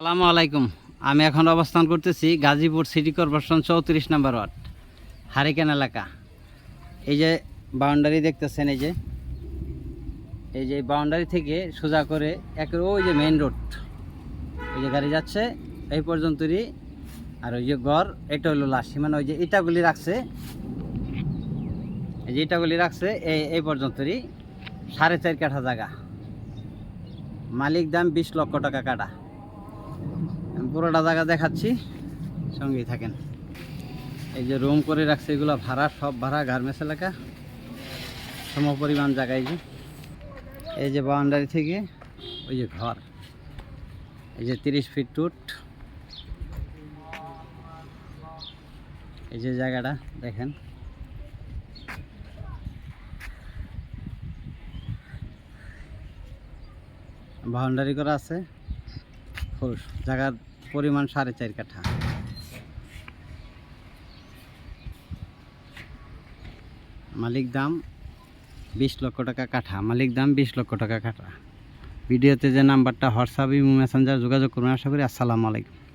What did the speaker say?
আসসালামু আলাইকুম। আমি এখন অবস্থান করতেছি গাজীপুর সিটি কর্পোরেশন চৌত্রিশ নম্বর ওয়ার্ড, হারিকেন এলাকা। এই যে বাউন্ডারি দেখতেছেন, এই যে এই যে বাউন্ডারি থেকে সোজা করে একের ওই যে মেইন রোড ওই যে গাড়ি যাচ্ছে, এই পর্যন্তই, আর ওই যে ঘর এটা হলো লাশ মানে ওই যে ইটাগুলি রাখছে, এই যে ইটাগুলি রাখছে, এই এই পর্যন্তই, সাড়ে চার কাঠা জায়গা। মালিক দাম বিশ লক্ষ টাকা কাটা। পুরোটা জায়গা দেখাচ্ছি। সঙ্গেই থাকেন। এই যে রুম করে রাখছে এগুলো ভাড়া, সব ভাড়া গার্মেন্টস এলাকা। সম পরিমাণ জায়গায় যে। এই যে বাউন্ডারি থেকে ওই যে ঘর। এই যে তিরিশ ফিট টুট এই যে জায়গাটা, দেখেন। বাউন্ডারি করা আছে। জায়গার পরিমাণ সাড়ে চার কাঠা। মালিক দাম বিশ লক্ষ টাকা কাঠা। মালিক দাম বিশ লক্ষ টাকা কাঠা। ভিডিওতে যে নাম্বারটা, হোয়াটসঅ্যাপ মেসেঞ্জার যোগাযোগ করুন আশা করি আসসালামু আলাইকুম।